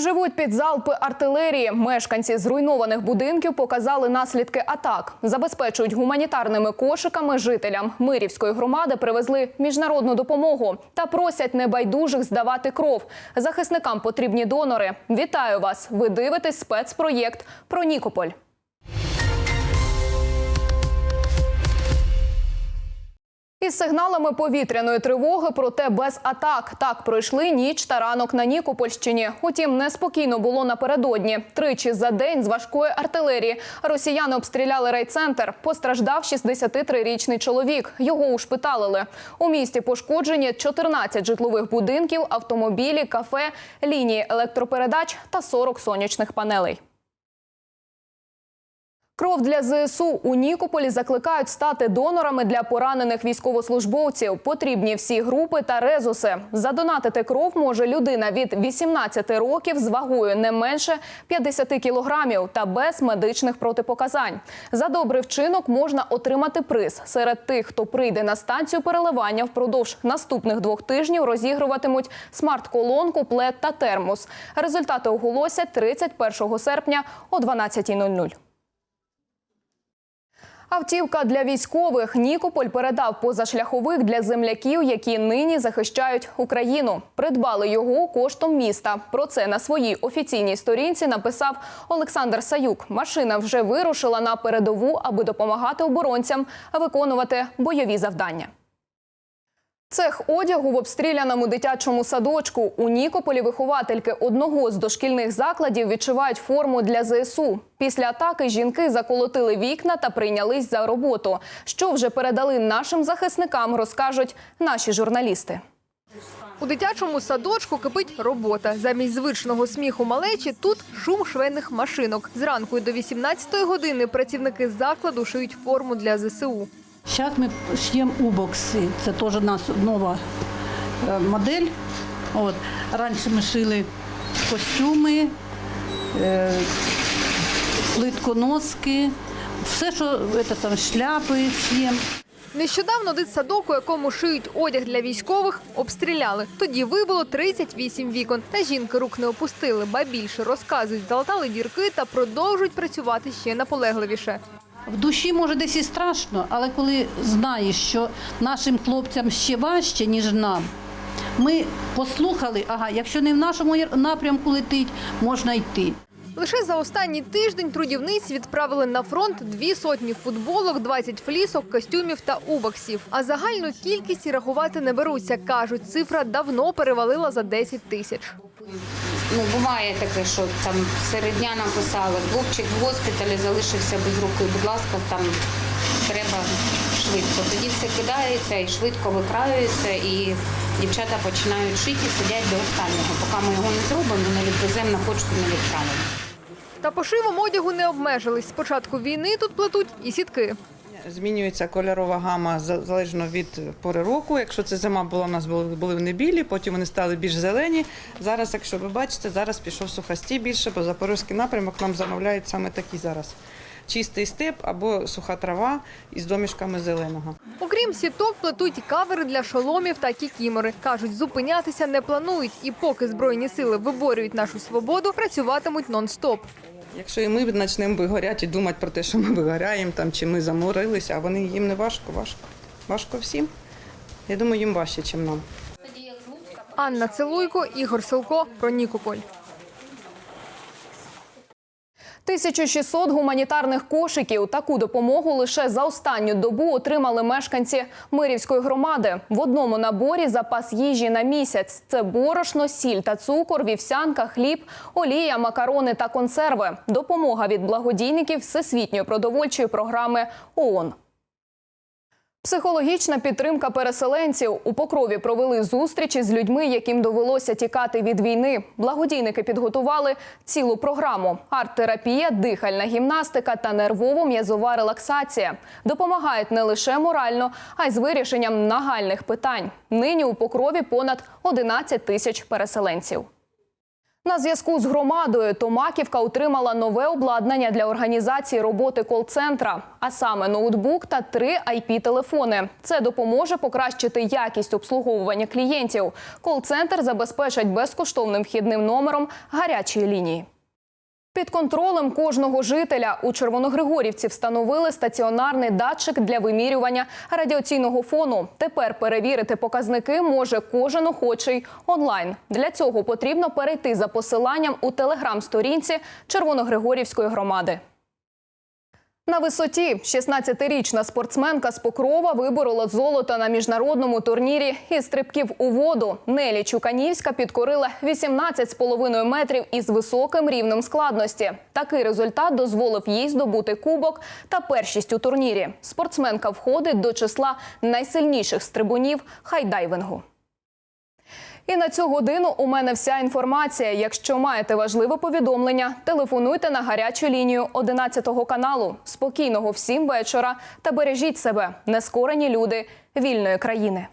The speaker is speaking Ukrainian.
Живуть під залпи артилерії. Мешканці зруйнованих будинків показали наслідки атак. Забезпечують гуманітарними кошиками жителям Мирівської громади. Привезли міжнародну допомогу та просять небайдужих здавати кров. Захисникам потрібні донори. Вітаю вас! Ви дивитесь спецпроєкт про Нікополь. Із сигналами повітряної тривоги, проте без атак. Так пройшли ніч та ранок на Нікопольщині. Утім, неспокійно було напередодні. Тричі за день з важкої артилерії росіяни обстріляли райцентр. Постраждав 63-річний чоловік. Його ушпиталили. У місті пошкоджені 14 житлових будинків, автомобілі, кафе, лінії електропередач та 40 сонячних панелей. Кров для ЗСУ у Нікополі закликають стати донорами для поранених військовослужбовців. Потрібні всі групи та резуси. Задонатити кров може людина від 18 років з вагою не менше 50 кілограмів та без медичних протипоказань. За добрий вчинок можна отримати приз. Серед тих, хто прийде на станцію переливання впродовж наступних двох тижнів, розігруватимуть смарт-колонку, плед та термос. Результати оголосять 31 серпня о 12.00. Автівка для військових Нікополь передав позашляховик для земляків, які нині захищають Україну. Придбали його коштом міста. Про це на своїй офіційній сторінці написав Олександр Саюк. Машина вже вирушила на передову, аби допомагати оборонцям виконувати бойові завдання. Цех одягу в обстріляному дитячому садочку у Нікополі виховательки одного з дошкільних закладів відчувають форму для ЗСУ. Після атаки жінки заколотили вікна та прийнялись за роботу. Що вже передали нашим захисникам, розкажуть наші журналісти. У дитячому садочку кипить робота. Замість звичного сміху малечі тут шум швейних машинок. Зранку до 18-ї години працівники закладу шиють форму для ЗСУ. Зараз ми шьємо убокси. Це теж у нас нова е, модель. От. Раніше ми шили костюми, е, плитконоски, все, що це, там, шляпи ш'ємо. Нещодавно дитсадок, у якому шиють одяг для військових, обстріляли. Тоді вибило 38 вікон. Та жінки рук не опустили, ба більше розказують, залатали дірки та продовжують працювати ще наполегливіше. В душі може десь і страшно, але коли знаєш, що нашим хлопцям ще важче, ніж нам, ми послухали, ага, якщо не в нашому напрямку летить, можна йти. Лише за останній тиждень трудівниць відправили на фронт дві сотні футболок, 20 флісок, костюмів та убоксів. А загальну кількість рахувати не беруться. кажуть, цифра давно перевалила за 10 тисяч. Ну, буває таке, що там серед дня нам писали, хлопчик в госпіталі залишився без руки, будь ласка, там треба швидко. Тоді все кидається і швидко викраюється, і дівчата починають шити сидять до останнього. Поки ми його не зробимо, не відвеземо на почту, не відправимо. Та пошивом одягу не обмежились. З початку війни тут плетуть і сітки. Змінюється кольорова гама за- залежно від пори року. Якщо це зима була, у нас були, вони білі, потім вони стали більш зелені. Зараз, якщо ви бачите, зараз пішов сухостій більше, бо запорізький напрямок нам замовляють саме такі зараз. Чистий степ або суха трава із домішками зеленого. Окрім сіток, плетуть кавери для шоломів та кікімори. Кажуть, зупинятися не планують. І поки збройні сили виборюють нашу свободу, працюватимуть нон-стоп. Якщо і ми почнемо вигоряти і думати про те, що ми вигоряємо там, чи ми заморилися, а вони їм не важко, важко. Важко всім. Я думаю, їм важче, ніж нам. Анна Целуйко, Ігор Силко про Нікополь. 1600 гуманітарних кошиків. Таку допомогу лише за останню добу отримали мешканці Мирівської громади. В одному наборі запас їжі на місяць. Це борошно, сіль та цукор, вівсянка, хліб, олія, макарони та консерви. Допомога від благодійників Всесвітньої продовольчої програми ООН. Психологічна підтримка переселенців у покрові провели зустрічі з людьми, яким довелося тікати від війни. Благодійники підготували цілу програму: арт-терапія, дихальна гімнастика та нервово-м'язова релаксація. Допомагають не лише морально, а й з вирішенням нагальних питань. Нині у покрові понад 11 тисяч переселенців. На зв'язку з громадою Томаківка отримала нове обладнання для організації роботи кол-центра, а саме ноутбук та три IP-телефони. Це допоможе покращити якість обслуговування клієнтів. Кол-центр забезпечать безкоштовним вхідним номером гарячої лінії. Під контролем кожного жителя у Червоногригорівці встановили стаціонарний датчик для вимірювання радіаційного фону. Тепер перевірити показники може кожен охочий онлайн. Для цього потрібно перейти за посиланням у телеграм-сторінці Червоногригорівської громади. На висоті 16-річна спортсменка з Покрова виборола золото на міжнародному турнірі із стрибків у воду. Нелі Чуканівська підкорила 18,5 метрів із високим рівнем складності. Такий результат дозволив їй здобути кубок та першість у турнірі. Спортсменка входить до числа найсильніших стрибунів хайдайвингу. І на цю годину у мене вся інформація. Якщо маєте важливе повідомлення, телефонуйте на гарячу лінію 11 каналу. Спокійного всім вечора та бережіть себе, нескорені люди вільної країни.